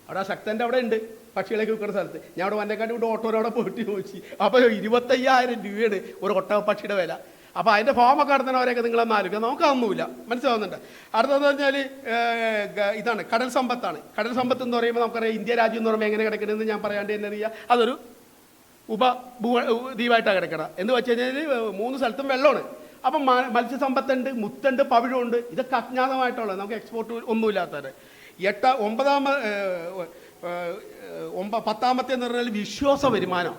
അവിടെ ശക്തന്റെ അവിടെ ഉണ്ട് പക്ഷികളൊക്കെ വിൽക്കുന്ന സ്ഥലത്ത്. ഞാൻ അവിടെ വന്നേക്കാണ്ട് ഇവിടെ ഓട്ടോനോടെ പോയിട്ട് ചോദിച്ചു. അപ്പോൾ ഇരുപത്തയ്യായിരം രൂപയാണ് ഒരു ഒട്ടക പക്ഷിയുടെ വില. അപ്പോൾ അതിന്റെ ഫോമൊക്കെ നടത്തുന്നവരെയൊക്കെ നിങ്ങളൊന്ന് ആലോചിക്കുക നമുക്കതൊന്നുമില്ല മനസ്സിലാവുന്നുണ്ട്? അടുത്തതെന്ന് പറഞ്ഞാൽ ഇതാണ് കടൽ സമ്പത്താണ്. കടൽ സമ്പത്ത് എന്ന് പറയുമ്പോൾ നമുക്കറിയാം ഇന്ത്യ രാജ്യം എന്ന് പറയുമ്പോൾ എങ്ങനെ കിടക്കണമെന്ന് ഞാൻ പറയാണ്ട് തന്നെ അറിയാം. അതൊരു ഉപ ദ്വീപായിട്ടാണ് കിടക്കണം എന്ന് വെച്ച് കഴിഞ്ഞാൽ മൂന്ന് സ്ഥലത്തും വെള്ളമാണ്. അപ്പം മത്സ്യസമ്പത്തുണ്ട് മുത്തുണ്ട് പവിഴമുണ്ട്. ഇതൊക്കെ അജ്ഞാതമായിട്ടുള്ളത് നമുക്ക് എക്സ്പോർട്ട് ഒന്നുമില്ലാത്തവർ എട്ട ഒമ്പതാമ ഒമ്പ പത്താമത്തെ എന്ന് പറഞ്ഞാൽ വിശ്വാസ വരുമാനം.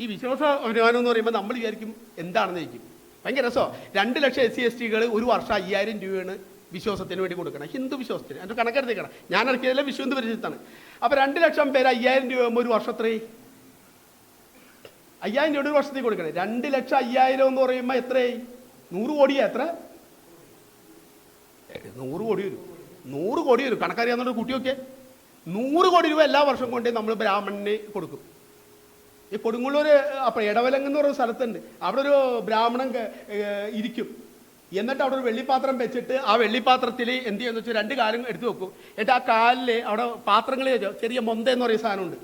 ഈ വിശ്വാസ വരുമാനം എന്ന് പറയുമ്പോൾ നമ്മൾ വിചാരിക്കും എന്താണെന്ന് ചോദിക്കും. ഭയങ്കര രസമോ. രണ്ട് ലക്ഷം എസ് സി എസ് ടികൾ ഒരു വർഷം അയ്യായിരം രൂപയാണ് വിശ്വാസത്തിന് വേണ്ടി കൊടുക്കണം. ഹിന്ദു വിശ്വാസത്തിന്. അതിന്റെ കണക്കെടുത്തേക്കണം ഞാൻ ഇറക്കിയതല്ല വിശ്വ ഹിന്ദു പരിചയത്താണ് അപ്പോൾ രണ്ട് ലക്ഷം പേര് അയ്യായിരം രൂപ ആകുമ്പോൾ ഒരു വർഷത്രേ അയ്യായിരം രൂപ ഒരു വർഷത്തേക്ക് കൊടുക്കണേ. രണ്ട് ലക്ഷം അയ്യായിരം എന്ന് പറയുമ്പോൾ എത്രയായി? നൂറ് കോടിയാ എത്ര? നൂറ് കോടി വരും. നൂറ് കോടി വരും. കണക്കറിയാവുന്ന കുട്ടിയൊക്കെ. നൂറ് കോടി രൂപ എല്ലാ വർഷം കൊണ്ടേ നമ്മൾ ബ്രാഹ്മണന് കൊടുക്കും. ഈ കൊടുങ്ങല്ലൂർ അപ്പം ഇടവലങ്ങ് എന്ന് പറയുന്ന സ്ഥലത്തുണ്ട്. അവിടെ ഒരു ബ്രാഹ്മണൻ ഇരിക്കും. എന്നിട്ട് അവിടെ ഒരു വെള്ളിപ്പാത്രം വെച്ചിട്ട് ആ വെള്ളിപ്പാത്രത്തിൽ എന്ത് ചെയ്യുമെന്ന് വെച്ചാൽ രണ്ട് കാലം എടുത്തു വെക്കും. എന്നിട്ട് ആ കാലിൽ അവിടെ പാത്രങ്ങൾ ചെറിയ മൊന്ത എന്ന് പറയുന്ന സാധനമുണ്ട്.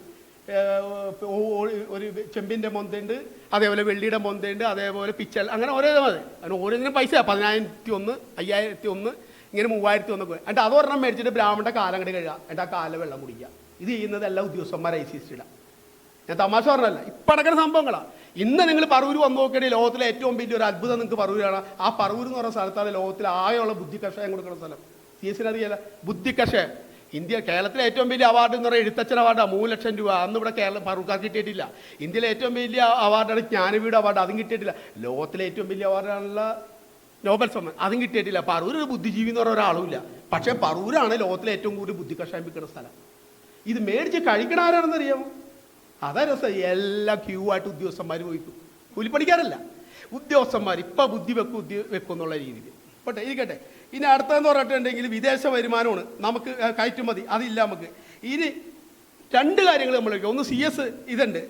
ഒരു ചെമ്പിന്റെ മൊന്തയുണ്ട് അതേപോലെ വെള്ളിയുടെ മൊന്തയുണ്ട് അതേപോലെ പിച്ചൽ അങ്ങനെ ഓരോ മതി അതിന് ഓരോന്നിനും പൈസ പതിനായിരത്തി ഒന്ന് അയ്യായിരത്തി ഒന്ന് ഇങ്ങനെ മൂവായിരത്തി ഒന്നൊക്കെ എന്നിട്ട് അതൊരെണ്ണം മേടിച്ചിട്ട് ബ്രാഹ്മണന്റെ കാലം അങ്ങോട്ട് കഴുകുക എന്നിട്ട് ആ കാലിൽ വെള്ളം കുടിക്കുക. ഇത് ചെയ്യുന്നത് എല്ലാ ഉദ്യോഗസ്ഥന്മാർ ഐ സി ഞാൻ തമാശ പറഞ്ഞല്ല ഇപ്പം നടക്കുന്ന സംഭവങ്ങളാണ് ഇന്ന് നിങ്ങൾ പറവൂർ വന്നു നോക്കിയാൽ ലോകത്തിലെ ഏറ്റവും വലിയ ഒരു അത്ഭുതം നിങ്ങൾക്ക് പറവൂരാണ്. ആ പറവൂർ എന്ന് പറഞ്ഞ സ്ഥലത്താണ് ലോകത്തിലെ ആകെയുള്ള ബുദ്ധി കഷായം കൊടുക്കുന്ന സ്ഥലം. സി എസിന് അറിയില്ല ബുദ്ധി കഷായം ഇന്ത്യ കേരളത്തിലെ ഏറ്റവും വലിയ അവാർഡ് എന്ന് പറയുന്നത് എഴുത്തച്ഛൻ അവാർഡാണ് മൂന്ന് ലക്ഷം രൂപ. അന്ന് ഇവിടെ കേരളം പറവൂർക്കാർക്ക് കിട്ടിയിട്ടില്ല. ഇന്ത്യയിലെ ഏറ്റവും വലിയ അവാർഡാണ് ജ്ഞാനപീഠ അവാർഡ് അതും കിട്ടിയിട്ടില്ല. ലോകത്തിലെ ഏറ്റവും വലിയ അവാർഡാണുള്ള നോബൽ സമ്മാൻ അതും കിട്ടിയിട്ടില്ല. പറവൂർ ഒരു ബുദ്ധിജീവി എന്ന് പറഞ്ഞ ഒരാളുമില്ല പക്ഷേ പറവൂരാണ് ലോകത്തിലെ ഏറ്റവും കൂടുതൽ ബുദ്ധി കഷായം വിൽക്കുന്ന സ്ഥലം. ഇത് മേടിച്ച് കഴിക്കണ ആരാണെന്ന് അറിയാമോ അതാ രസം എല്ലാ ക്യൂ ആയിട്ട് ഉദ്യോഗസ്ഥന്മാർ പോയിക്കും കൂലിപ്പണിക്കാരല്ല. ഉദ്യോഗസ്ഥന്മാർ ഇപ്പം ബുദ്ധി വെക്കും ഉദ്യ വെക്കും എന്നുള്ള രീതിയിൽ. പോട്ടെ ഇരിക്കട്ടെ. ഇനി അടുത്തതെന്ന് പറഞ്ഞിട്ടുണ്ടെങ്കിൽ വിദേശ വരുമാനമാണ്. നമുക്ക് കയറ്റുമതി. അതില്ല നമുക്ക്. ഇനി രണ്ട് കാര്യങ്ങൾ നമ്മൾ വയ്ക്കും ഒന്ന് സി എസ് ഇതുണ്ട്.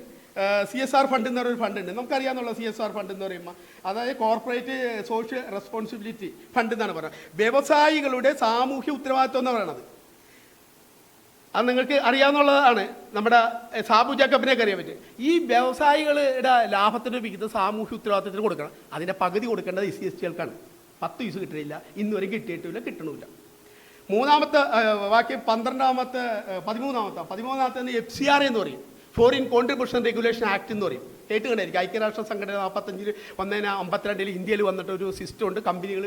സി എസ് ആർ ഫണ്ട് എന്ന് പറയുന്ന ഫണ്ട് ഉണ്ട്. നമുക്കറിയാമെന്നുള്ള സി എസ് ആർ ഫണ്ട് എന്ന് പറയുമ്പോൾ അതായത് കോർപ്പറേറ്റ് സോഷ്യൽ റെസ്പോൺസിബിലിറ്റി ഫണ്ട് എന്നാണ് പറയുന്നത്. വ്യവസായികളുടെ സാമൂഹ്യ ഉത്തരവാദിത്വം എന്ന് പറയുന്നത്. അത് നിങ്ങൾക്ക് അറിയാവുന്നതാണ് നമ്മുടെ സാബു ജാക്കബിനെയൊക്കെ അറിയാൻ പറ്റും. ഈ വ്യവസായികളുടെ ലാഭത്തിന് വിഹിതം സാമൂഹ്യ ഉത്തരവാദിത്തത്തിന് കൊടുക്കണം. അതിന്റെ പകുതി കൊടുക്കേണ്ടത് എസ് സി എസ് ടികൾക്കാണ് പത്ത് പൈസ കിട്ടുന്നില്ല ഇന്നുവരെ കിട്ടിയിട്ടില്ല കിട്ടണമില്ല മൂന്നാമത്തെ ബാക്കി പന്ത്രണ്ടാമത്തെ പതിമൂന്നാമത്തെ പതിമൂന്നാമത്തെ എഫ് സി ആർ എന്ന് പറയും. ഫോറിൻ കോൺട്രിബ്യൂഷൻ റെഗുലേഷൻ ആക്ട് എന്ന് പറയും. കേട്ട് കണ്ടായിരിക്കും ഐക്യരാഷ്ട്ര സംഘടന നാൽപ്പത്തഞ്ചിൽ വന്നതിന് അമ്പത്തിരണ്ടിൽ ഇന്ത്യയിൽ വന്നിട്ട് ഒരു സിസ്റ്റം ഉണ്ട്. കമ്പനികൾ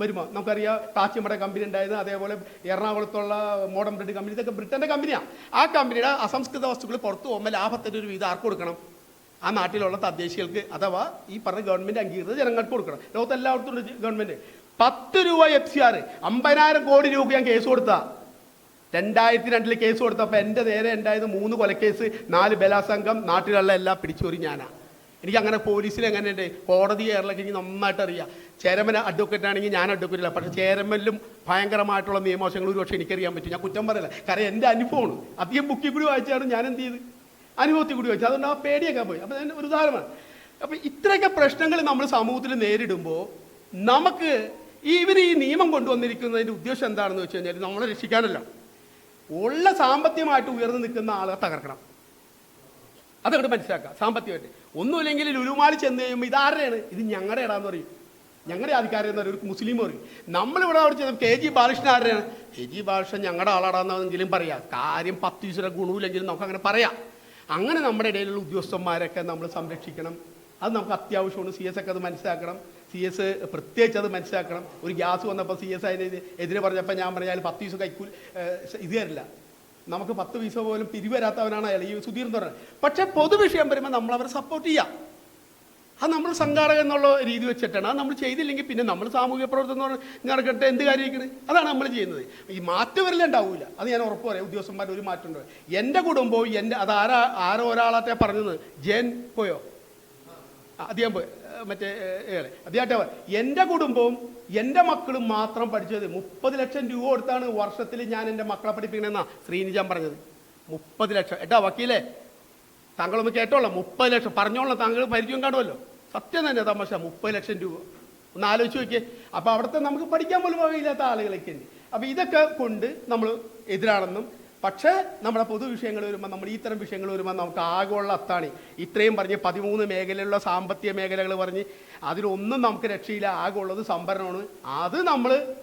വരുമ്പോൾ നമുക്കറിയാം കാച്ചിമട കമ്പനി ഉണ്ടായത് അതേപോലെ എറണാകുളത്തുള്ള മോഡം ബ്രിഡ് കമ്പനി. ഇതൊക്കെ ബ്രിട്ടന്റെ കമ്പനിയാണ് ആ കമ്പനിയുടെ അസംസ്കൃത വസ്തുക്കൾ പുറത്തു പോകുമ്പോൾ ലാഭത്തിന്റെ ഒരു വീതം ആർക്ക് കൊടുക്കണം? ആ നാട്ടിലുള്ള തദ്ദേശികൾക്ക് അഥവാ ഈ പറഞ്ഞ ഗവൺമെന്റ് അംഗീകൃത ജനങ്ങൾക്ക് കൊടുക്കണം. ലോകത്ത് ഗവൺമെന്റ് പത്ത് രൂപ എഫ് സി ആർ അമ്പതിനായിരം കോടി രൂപ ഞാൻ കേസ് കൊടുത്താ. രണ്ടായിരത്തി രണ്ടിൽ കേസ് കൊടുത്തപ്പോൾ എന്റെ നേരെ ഉണ്ടായത് മൂന്ന് കൊലക്കേസ് നാല് ബലാസംഘം നാട്ടിലുള്ള എല്ലാം പിടിച്ചോറി ഞാനാണ് എനിക്ക് അങ്ങനെ പോലീസിൽ എങ്ങനെയുണ്ട് കോടതി കേരളത്തിൽ എനിക്ക് നന്നായിട്ട് അറിയാം ചേരമൻ അഡ്വക്കേറ്റ് ആണെങ്കിൽ ഞാൻ അഡ്വക്കേറ്റ് അല്ല പക്ഷേ ചേരമനിലും ഭയങ്കരമായിട്ടുള്ള നിയമവശങ്ങൾ ഒരു പക്ഷേ എനിക്കറിയാൻ പറ്റും. ഞാൻ കുറ്റം പറയില്ല. കാരണം എന്റെ അനുഭവമാണ്. അധികം ബുക്കിൽ കൂടി വായിച്ചാണ് ഞാൻ എന്ത് ചെയ്ത്? അനുഭവത്തിൽ കൂടി വായിച്ചു അതുകൊണ്ട് ആ പേടിയൊക്കെ പോയി. അപ്പോൾ അതിന്റെ ഒരു ഉദാഹരണമാണ്. അപ്പോൾ ഇത്രയൊക്കെ പ്രശ്നങ്ങൾ നമ്മൾ സമൂഹത്തിൽ നേരിടുമ്പോൾ നമുക്ക് ഈ ഇവർ ഈ നിയമം കൊണ്ടുവന്നിരിക്കുന്നതിന്റെ ഉദ്ദേശം എന്താണെന്ന് വെച്ച് കഴിഞ്ഞാൽ നമ്മളെ രക്ഷിക്കാനല്ല. ഉള്ള സാമ്പത്തികമായിട്ട് ഉയർന്നു നിൽക്കുന്ന ആളെ തകർക്കണം. അതങ്ങോട്ട് മനസ്സിലാക്കുക. സാമ്പത്തികമായിട്ട്. ഒന്നുമില്ലെങ്കിൽ ലുലുമാലി ചെന്ന് കഴിയുമ്പോൾ ഇതാരുടെയാണ് ഇത് ഞങ്ങളുടെ ഇടാന്ന് പറയും. ഞങ്ങളുടെ ആധികാരം പറയും ഒരു മുസ്ലിം പറയും. നമ്മളിവിടെ അവിടെ ചെന്ന് കെ ജി ബാലകൃഷ്ണൻ ആരുടെയാണ്? കെ ജി ബാലകൃഷ്ണൻ ഞങ്ങളുടെ ആളാടാന്നെങ്കിലും പറയാം. കാര്യം പത്ത് ദിവസം ഗുണമില്ലെങ്കിലും നമുക്ക് അങ്ങനെ പറയാം. അങ്ങനെ നമ്മുടെ ഇടയിലുള്ള ഉദ്യോഗസ്ഥന്മാരൊക്കെ നമ്മൾ സംരക്ഷിക്കണം. അത് നമുക്ക് അത്യാവശ്യമാണ്. സി എസ് ഒക്കെ അത് മനസ്സിലാക്കണം. സി എസ് പ്രത്യേകിച്ച് അത് മനസ്സിലാക്കണം. ഒരു ഗ്യാസ് വന്നപ്പോൾ സി എസ് അതിന് എതിരെ പറഞ്ഞപ്പോൾ ഞാൻ പറഞ്ഞാൽ പത്ത് ദിവസം കൈക്കൂൽ ഇത് തരില്ല നമുക്ക് പത്ത് പൈസ പോലും പിരിവരാത്തവനാണ് അയാൾ ഈ സുധീർ എന്ന് പറയുന്നത് പക്ഷേ പൊതുവിഷയം വരുമ്പോൾ നമ്മൾ അവരെ സപ്പോർട്ട് ചെയ്യാം. അത് നമ്മൾ സംഘാടകൻ എന്നുള്ള രീതി വെച്ചിട്ടാണ്. അത് നമ്മൾ ചെയ്തില്ലെങ്കിൽ പിന്നെ നമ്മൾ സാമൂഹിക പ്രവർത്തനം എന്ന് പറഞ്ഞാൽ നടക്കട്ടെ എന്ത് കാര്യമായിരിക്കണേ അതാണ് നമ്മൾ ചെയ്യുന്നത്. ഈ മാറ്റം വരില്ല ഉണ്ടാവില്ല അത് ഞാൻ ഉറപ്പ് പറയാം. ഉദ്യോഗസ്ഥന്മാരുടെ ഒരു മാറ്റം ഉണ്ടാവും എന്റെ കുടുംബവും എന്റെ അത് ആരാ ആരോ ഒരാളാട്ടെ പറഞ്ഞത്. ജയൻ പോയോ? അദ്ദേഹം പോയി? മറ്റേ ഏറെ. അദ്ദേഹം എന്റെ കുടുംബവും എന്റെ മക്കളും മാത്രം പഠിച്ചത് മുപ്പത് ലക്ഷം രൂപ കൊടുത്താണ് വർഷത്തിൽ ഞാൻ എന്റെ മക്കളെ പഠിപ്പിക്കണമെന്നാ ശ്രീനിജാൻ പറഞ്ഞത്. മുപ്പത് ലക്ഷം. ഏട്ടാ വക്കീലേ താങ്കളൊന്ന് കേട്ടോളാം. മുപ്പത് ലക്ഷം. പറഞ്ഞോളാം താങ്കൾ പരിചയം കാണുമല്ലോ സത്യം തന്നെ തമാശ മുപ്പത് ലക്ഷം രൂപ. ഒന്ന് ആലോചിച്ച് നോക്കിയേ. അപ്പോൾ അവിടുത്തെ നമുക്ക് പഠിക്കാൻ പോലും വകയില്ലാത്ത ആളുകളൊക്കെ ഉണ്ട് അപ്പോൾ ഇതൊക്കെ കൊണ്ട് നമ്മൾ എതിരാണെന്നും പക്ഷേ നമ്മുടെ പൊതു വിഷയങ്ങൾ വരുമ്പോൾ നമ്മൾ ഇത്തരം വിഷയങ്ങൾ വരുമ്പോൾ നമുക്ക് ആഗോള അത്താണി. ഇത്രയും പറഞ്ഞ് പതിമൂന്ന് മേഖലയിലുള്ള സാമ്പത്തിക മേഖലകൾ പറഞ്ഞ് അതിലൊന്നും നമുക്ക് രക്ഷയില്ല ആകെ ഉള്ളത് സംഭരണമാണ്. അത് നമ്മൾ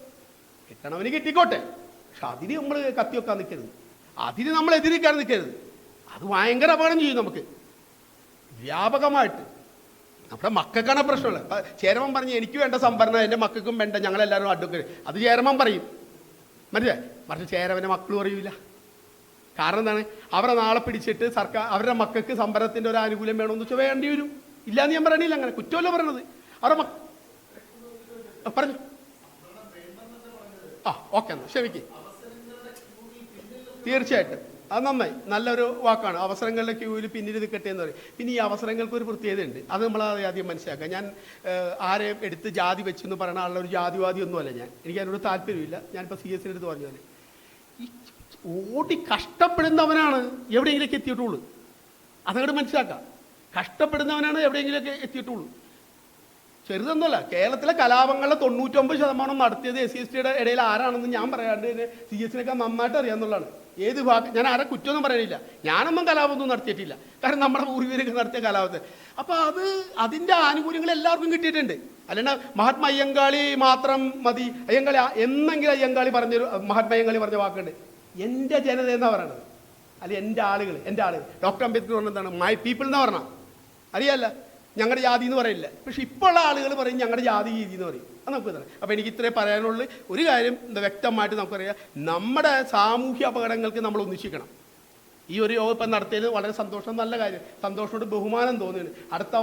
കിട്ടണവന് കിട്ടിക്കോട്ടെ. പക്ഷെ അതിന് നമ്മൾ കത്തിവെക്കാൻ നിൽക്കരുത്. അതിന് നമ്മൾ എതിരിക്കാൻ നിൽക്കരുത്. അത് ഭയങ്കര അപകടം ചെയ്യും നമുക്ക്. വ്യാപകമായിട്ട്. നമ്മുടെ മക്കൾക്കാണ് പ്രശ്നമുള്ളത്. അപ്പം ചേരമൻ പറഞ്ഞ് എനിക്ക് വേണ്ട സംഭരണം എന്റെ മക്കൾക്കും വേണ്ട ഞങ്ങളെല്ലാവരും അഡ്വക്കേറ്റ്. അത് ചേരമൻ പറയും. മനസ്സിലായി? മറിച്ച് ചേരവന്റെ മക്കളും പറയൂല. കാരണം എന്താണ്? അവരെ നാളെ പിടിച്ചിട്ട് സർക്കാർ അവരുടെ മക്കൾക്ക് സംഭരണത്തിന്റെ ഒരു ആനുകൂല്യം വേണമെന്ന് വെച്ചാൽ വേണ്ടി വരും. ഇല്ലാന്ന് ഞാൻ പറയണില്ല അങ്ങനെ. കുറ്റമല്ല പറയണത്. അവരുടെ മക്ക പറഞ്ഞു. ആ ഓക്കെ എന്നാൽ ക്ഷമിക്ക്. തീർച്ചയായിട്ടും. അത് നന്നായി. നല്ലൊരു വാക്കാണ്. അവസരങ്ങളുടെ ക്യൂവിൽ പിന്നിൽ നിൽക്കട്ടെ എന്ന് പറയും. പിന്നെ ഈ അവസരങ്ങൾക്ക് ഒരു പ്രത്യേകതയുണ്ട് അത് നമ്മൾ ആദ്യം മനസ്സിലാക്കുക. ഞാൻ ആരെയും എടുത്ത് ജാതി വെച്ചെന്ന് പറയുന്ന ആളുടെ ഒരു ജാതിവാദിയൊന്നുമല്ല ഞാൻ. എനിക്ക് അതിനോട് താല്പര്യമില്ല. ഞാനിപ്പോൾ സി എസിന്റെ അടുത്ത് പറഞ്ഞു ഈ ഓടി കഷ്ടപ്പെടുന്നവനാണ് എവിടെയെങ്കിലേക്ക് എത്തിയിട്ടുള്ളൂ. അതങ്ങോട്ട് മനസ്സിലാക്കാം. കഷ്ടപ്പെടുന്നവനാണ് എവിടെയെങ്കിലുമൊക്കെ എത്തിയിട്ടുള്ളൂ. ചെറുതൊന്നുമല്ല കേരളത്തിലെ കലാപങ്ങളുടെ തൊണ്ണൂറ്റൊമ്പത് ശതമാനം നടത്തിയത് എസ് സി എസ് ടിയുടെ ഇടയിൽ ആരാണെന്ന് ഞാൻ പറയാണ്ട് സി സിനൊക്കെ നന്നായിട്ട് അറിയാമെന്നുള്ളതാണ് ഏത് ഭാഗം ഞാൻ ആരെ കുറ്റമൊന്നും പറയാനില്ല ഞാനൊന്നും കലാപമൊന്നും നടത്തിയിട്ടില്ല. കാരണം നമ്മുടെ പൂർവീകരൊക്കെ നടത്തിയ കലാപത്തെ. അപ്പോൾ അത് അതിന്റെ ആനുകൂല്യങ്ങൾ എല്ലാവർക്കും കിട്ടിയിട്ടുണ്ട്. അല്ലാണ്ട് മഹാത്മാ അയ്യങ്കാളി മാത്രം മതി. അയ്യങ്കാളി എന്നെങ്കിലും അയ്യങ്കാളി പറഞ്ഞൊരു മഹാത്മാ അയ്യങ്കാളി പറഞ്ഞ വാക്കുണ്ട്. എന്റെ ജനത എന്നാ പറയണത്? അല്ലെ എന്റെ ആളുകൾ എന്റെ ആളുകൾ ഡോക്ടർ അംബേദ്കർ പറഞ്ഞ എന്താണ് മൈ പീപ്പിൾ എന്ന് പറഞ്ഞാൽ അറിയാല്ല? ഞങ്ങളുടെ ജാതി എന്ന് പറയില്ല. പക്ഷെ ഇപ്പോൾ ഉള്ള ആളുകൾ പറയും ഞങ്ങളുടെ ജാതി രീതി എന്ന് പറയും. അത് നമുക്ക് തന്നെ അപ്പോൾ എനിക്ക് ഇത്രേ പറയാനുള്ളൂ. ഒരു കാര്യം എന്താ വ്യക്തമായിട്ട് നമുക്കറിയാം. നമ്മുടെ സാമൂഹ്യ അപകടങ്ങൾക്ക് നമ്മൾ ഒന്നിച്ചിക്കണം ഈ ഒരു യോഗം ഇപ്പം നടത്തിയത് വളരെ സന്തോഷം നല്ല കാര്യം. സന്തോഷത്തോട് ബഹുമാനം തോന്നുന്നു അടുത്ത